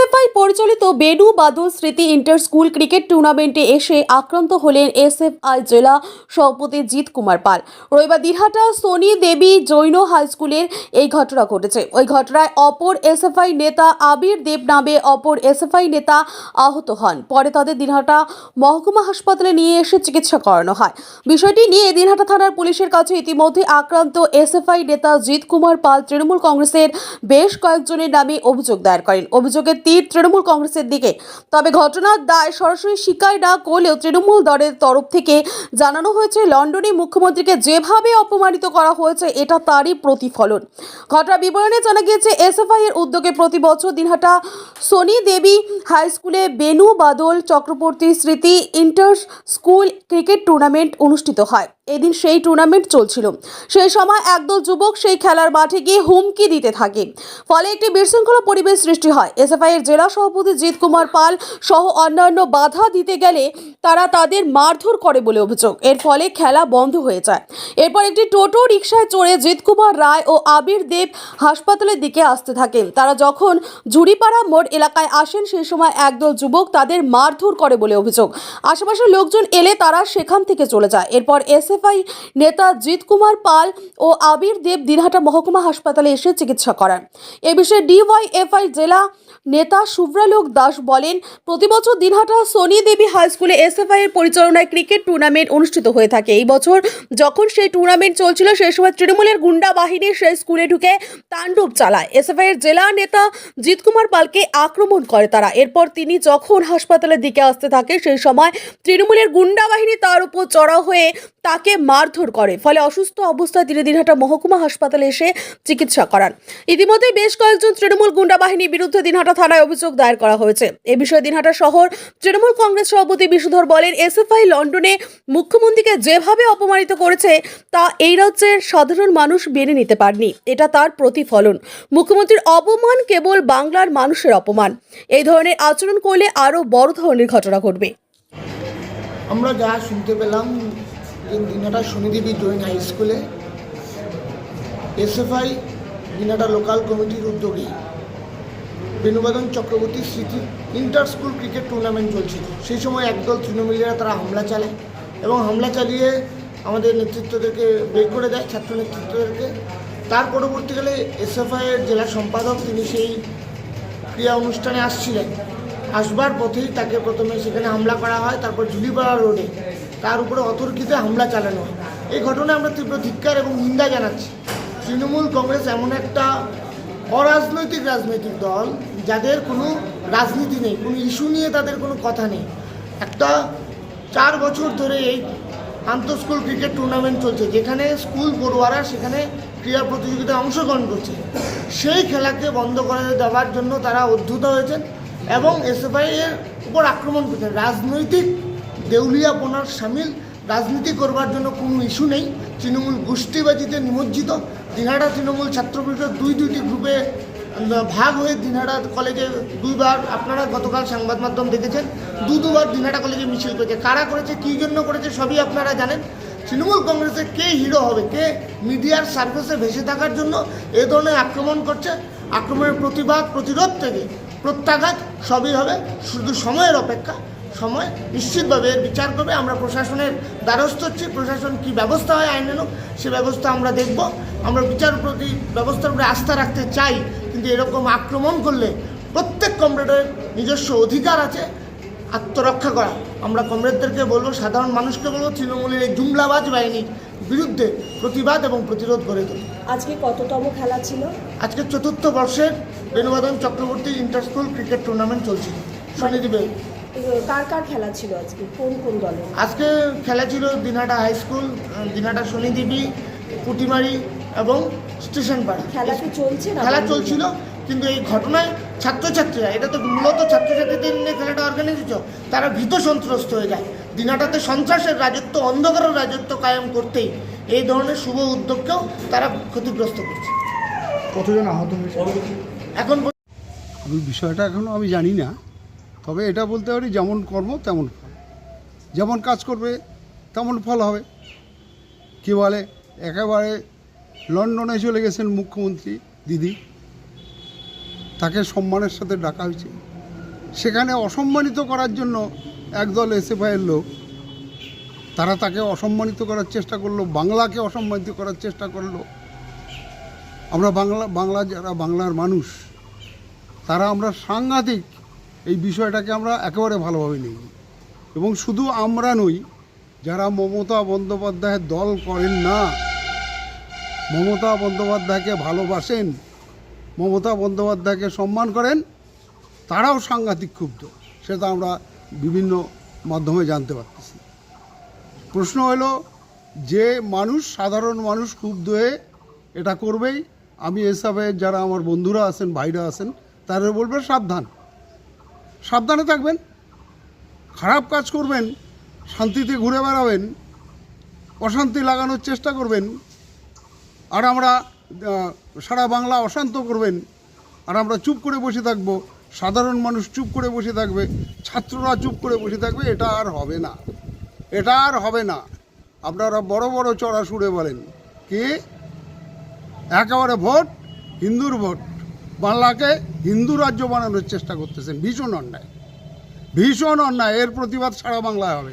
SFI পরিচালিত বেডু বাদল স্মৃতি inter school cricket টুর্নামেন্টে এসে আক্রান্ত হলেন এসএফআই জেলা সভাপতি জিৎ কুমার পাল। রবিবার দিনহাটা সোনি দেবী জৈন হাই স্কুলের এই ঘটনা ঘটেছে। ওই ঘটনায় অপর এসএফআই নেতা আবির দেব নামে অপর এসএফআই নেতা আহত হন। পরে তাদের দিনহাটা মহকুমা হাসপাতালে নিয়ে এসে চিকিৎসা করানো হয়। বিষয়টি নিয়ে দিনহাটা থানার পুলিশের কাছে ইতিমধ্যে আক্রান্ত এসএফআই নেতা জিৎ কুমার পাল তৃণমূল কংগ্রেসের বেশ কয়েকজনের নামে অভিযোগ দায়ের করেন। অভিযোগের তীর তৃণমূল কংগ্রেসের দিকে। তবে ঘটনার দায় সরাসরি স্বীকার না করলেও তৃণমূল দলের তরফ থেকে জানানো হয়েছে লন্ডনে মুখ্যমন্ত্রীকে যেভাবে অপমানিত করা হয়েছে, এটা তারই প্রতিফলন। ঘটনা বিবরণে জানা গিয়েছে, এসএফআই এর উদ্যোগে প্রতি বছর দিনহাটা সোনি দেবী হাই স্কুলে বেনু বাদল চক্রবর্তী স্মৃতি ইন্টার স্কুল ক্রিকেট টুর্নামেন্ট অনুষ্ঠিত হয়। এদিন সেই টুর্নামেন্ট চলছিল। সেই সময় একদল যুবক সেই খেলার মাঠে গিয়ে হুমকি দিতে থাকে। ফলে একটি বিশৃঙ্খলা পরিবেশ সৃষ্টি হয়। এসএফআই এর জেলা সভাপতি জিৎ কুমার পাল সহ অন্যান্য বাধা দিতে গেলে তারা তাদের মারধর করে বলে অভিযোগ। এর ফলে খেলা বন্ধ হয়ে যায়। এরপর একটি টোটো রিকশায় চড়ে জিৎ কুমার রায় ও আবির দেব হাসপাতালের দিকে আসতে থাকেন। তারা যখন জুড়িপাড়া মোড় এলাকায় আসেন, সেই সময় একদল যুবক তাদের মারধর করে বলে অভিযোগ। আশেপাশের লোকজন এলে তারা সেখান থেকে চলে যায়। এরপর এসএফআই নেতা জিৎ কুমার পাল ও আবির দেব দিনহাটা মহকুমা হাসপাতালে এসে চিকিৎসা করান। এ বিষয়ে ডিওয়াইএফআই জেলা নেতা শুভ্রালোক দাস বলেন, প্রতি বছর দিনহাটা সোনি দেবী হাই স্কুলে এসএফআই এর পরিচালনায় ক্রিকেট টুর্নামেন্ট অনুষ্ঠিত হয়ে থাকে। এই বছর যখন সেই টুর্নামেন্ট চলছিল সেই সময় তৃণমূলের গুন্ডা বাহিনী সেই স্কুলে ঢুকে তাণ্ডব চালায়। এসএফআই এর জেলা নেতা জিৎ কুমার পালকে আক্রমণ করে তারা। এরপর তিনি যখন হাসপাতালের দিকে আসতে থাকে, সেই সময় তৃণমূলের গুন্ডা বাহিনী তার উপর চড়াও হয়ে তাকে মারধর করে। ফলে অসুস্থ অবস্থায় তিনি দিনহাটা মহকুমা হাসপাতালে এসে চিকিৎসা করান। ইতিমধ্যে বেশ কয়েকজন তৃণমূল গুন্ডা বাহিনীর বিরুদ্ধে দিনহাটা থানায় অভিযোগ দায়ের করা হয়েছে। এ বিষয়ে দিনহাটা শহর তৃণমূল কংগ্রেস সভাপতি বিশুধর বলেন, এসএফআই লন্ডনে মুখ্যমন্ত্রীকে যেভাবে অপমানিত করেছে, তা এই রাজ্যের সাধারণ মানুষ মেনে নিতে পারেনি। এটা তার প্রতিফলন। মুখ্যমন্ত্রীর অপমান কেবল বাংলার মানুষের অপমান। এই ধরনের আচরণ করলে আরও বড় ধরনের ঘটনা ঘটবে। আমরা যা শুনতে পেলাম যে দিনাটা শনিদেবী জৈন হাই স্কুলে এসএফআই দিনাটা লোকাল কমিটির উদ্যোগে বেণুবাদন চক্রবর্তী স্মৃতি ইন্টার স্কুল ক্রিকেট টুর্নামেন্ট চলছিল। সেই সময় একদল তৃণমূলীরা তারা হামলা চালায় এবং হামলা চালিয়ে আমাদের নেতৃত্বদেরকে বের করে দেয়, ছাত্র নেতৃত্বদেরকে। তার পরবর্তীকালে এসএফআইয়ের জেলা সম্পাদক তিনি সেই ক্রিয়া অনুষ্ঠানে আসছিলেন। আসবার পথেই তাকে প্রথমে সেখানে হামলা করা হয়, তারপর ঝুলিপাড়া রোডে। তার উপরে অতর্কিতে হামলা চালানো হয়। এই ঘটনায় আমরা তীব্র ধিক্কার এবং নিন্দা জানাচ্ছি। তৃণমূল কংগ্রেস এমন একটা অরাজনৈতিক রাজনৈতিক দল যাদের কোনো রাজনীতি নেই, কোনো ইস্যু নিয়ে তাদের কোনো কথা নেই। একটা চার বছর ধরে এই আন্তঃস্কুল ক্রিকেট টুর্নামেন্ট চলছে, যেখানে স্কুল পড়ুয়ারা সেখানে ক্রীড়া প্রতিযোগিতায় অংশগ্রহণ করছে। সেই খেলাকে বন্ধ করে দেওয়ার জন্য তারা উদ্ধত হয়েছেন। এবং এসএফআই এর উপর আক্রমণ করছেন রাজনৈতিক দেউলিয়া দেউলিয়াপনার সামিল, রাজনীতি করবার জন্য কোনো ইস্যু নেই। তৃণমূল গোষ্ঠীবাজিতে নিমজ্জিত। দিনহাটা তৃণমূল ছাত্র পরিষদ দুই দুইটি গ্রুপে ভাগ হয়ে দিনহাটা কলেজে দুইবার, আপনারা গতকাল সংবাদ মাধ্যম দেখেছেন, দু দুবার দিনহাটা কলেজে মিছিল করেছে। কারা করেছে, কী জন্য করেছে, সবই আপনারা জানেন। তৃণমূল কংগ্রেসে কে হিরো হবে, কে মিডিয়ার সার্ভিসে ভেসে থাকার জন্য এ ধরনের আক্রমণ করছে? আক্রমণের প্রতিবাদ, প্রতিরোধ থেকে প্রত্যাঘাত সবই হবে। শুধু সময়ের অপেক্ষা। সময় নিশ্চিতভাবে বিচার করবে। আমরা প্রশাসনের দ্বারস্থ হচ্ছি। প্রশাসন কি ব্যবস্থা হয় আইনানুক সে ব্যবস্থা আমরা দেখব। আমরা বিচার প্রতি ব্যবস্থার উপরে আস্থা রাখতে চাই, কিন্তু এরকম আক্রমণ করলে প্রত্যেক কমরেডের নিজস্ব অধিকার আছে আত্মরক্ষা করা। আমরা কমরেডদেরকে বলব, সাধারণ মানুষকে বলব, তৃণমূলের এই জুমলাবাজ বাহিনীর বিরুদ্ধে প্রতিবাদ এবং প্রতিরোধ গড়ে তোলে আজকে কততম খেলা ছিল? আজকে চতুর্থ বর্ষের Benubadan Chakraborty inter school cricket tournament চলছিল। শনিদেবে এ, কার কার খেলা ছিল আজকে? কোন কোন দলের আজকে খেলা ছিল দিনহাটা হাই স্কুল দিনহাটা শনিদেবী পুটিমারি এবং স্টেশন পাড়া। খেলা কি চলছে না খেলা চলছিল কিন্তু এই ঘটনায় ছাত্রছাত্রীরা এটা তো মূলত ছাত্রছাত্রীদের নিয়ে খেলাটা অর্গানাইজ হচ্ছে তারা ভীত সন্ত্রস্ত হয়ে যায়। দিনাটাতে সন্ত্রাসের রাজত্ব অন্ধকারের রাজত্ব কায়েম করতেই এই ধরনের শুভ উদ্যোগকেও তারা ক্ষতিগ্রস্ত করছে। কতজন আহত হয়েছে? এখন আমি বিষয়টা এখনও আমি জানি না। তবে এটা বলতে পারি যেমন কর্ম তেমন ফল। যেমন কাজ করবে তেমন ফল হবে। কী বলে? একেবারে লন্ডনে চলে গেছেন মুখ্যমন্ত্রী দিদি। তাকে সম্মানের সাথে ডাকা হয়েছে। সেখানে অসম্মানিত করার জন্য একদল এসএফআইয়ের লোক তারা তাকে অসম্মানিত করার চেষ্টা করল, বাংলাকে অসম্মানিত করার চেষ্টা করল। আমরা বাংলা বাংলা যারা বাংলার মানুষ, তারা আমরা সাংঘাতিক এই বিষয়টাকে আমরা একেবারে ভালোভাবে নিই। এবং শুধু আমরা নই, যারা মমতা বন্দ্যোপাধ্যায়ের দল করেন না, মমতা বন্দ্যোপাধ্যায়কে ভালোবাসেন, মমতা বন্দ্যোপাধ্যায়কে সম্মান করেন, তারাও সাংঘাতিক ক্ষুব্ধ। সেটা আমরা বিভিন্ন মাধ্যমে জানতে পারতেছি প্রশ্ন হলো, যে মানুষ, সাধারণ মানুষ ক্ষুব্ধ হয়ে এটা করবেই। আমি এসবে যারা আমার বন্ধুরা আছেন, ভাইরা আছেন, তাদের বলবে সাবধান। সাবধানে থাকবেন। খারাপ কাজ করবেন, শান্তিতে ঘুরে বেড়াবেন, অশান্তি লাগানোর চেষ্টা করবেন, আর আমরা সারা বাংলা অশান্ত করবেন, আর আমরা চুপ করে বসে থাকব, সাধারণ মানুষ চুপ করে বসে থাকবে, ছাত্ররা চুপ করে বসে থাকবে, এটা আর হবে না। এটা আর হবে না। আপনারা বড় বড় চড়া সুরে বলেন, কি? একেবারে ভোট, হিন্দুর ভোট। বাংলাকে হিন্দু রাজ্য বানানোর চেষ্টা করতেছেন, ভীষণ অন্যায়। ভীষণ অন্যায়, এর প্রতিবাদ সারা বাংলায় হবে।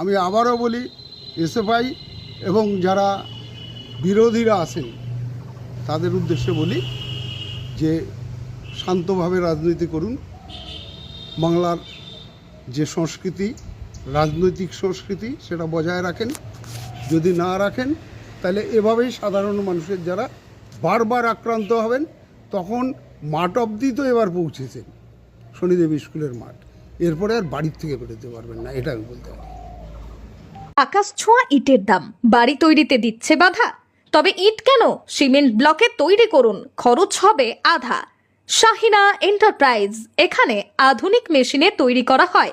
আমি আবারও বলি, এসএফআই এবং যারা বিরোধীরা আছেন, তাদের উদ্দেশ্যে বলি যে শান্তভাবে রাজনীতি করুন। বাংলার যে সংস্কৃতি রাজনৈতিক সংস্কৃতি সেটা বজায় রাখেন। যদি না রাখেন, তাহলে এভাবেই সাধারণ মানুষের যারা বারবার আক্রান্ত হবেন, তখন মাঠ অবধি তো এবার পৌঁছেছেন, শনিদেব স্কুলের মাঠ। এরপরে আর বাড়ির থেকে বেরোতে পারবেন না, এটা আমি বলতে পারি। আকাশ ছোঁয়া ইটের দাম, বাড়ি তৈরিতে দিচ্ছে বাধা। তবে ইট কেন? সিমেন্ট ব্লকে তৈরি করুন, খরচ হবে আধা। শাহিনা এন্টারপ্রাইজ, এখানে আধুনিক মেশিনে তৈরি করা হয়।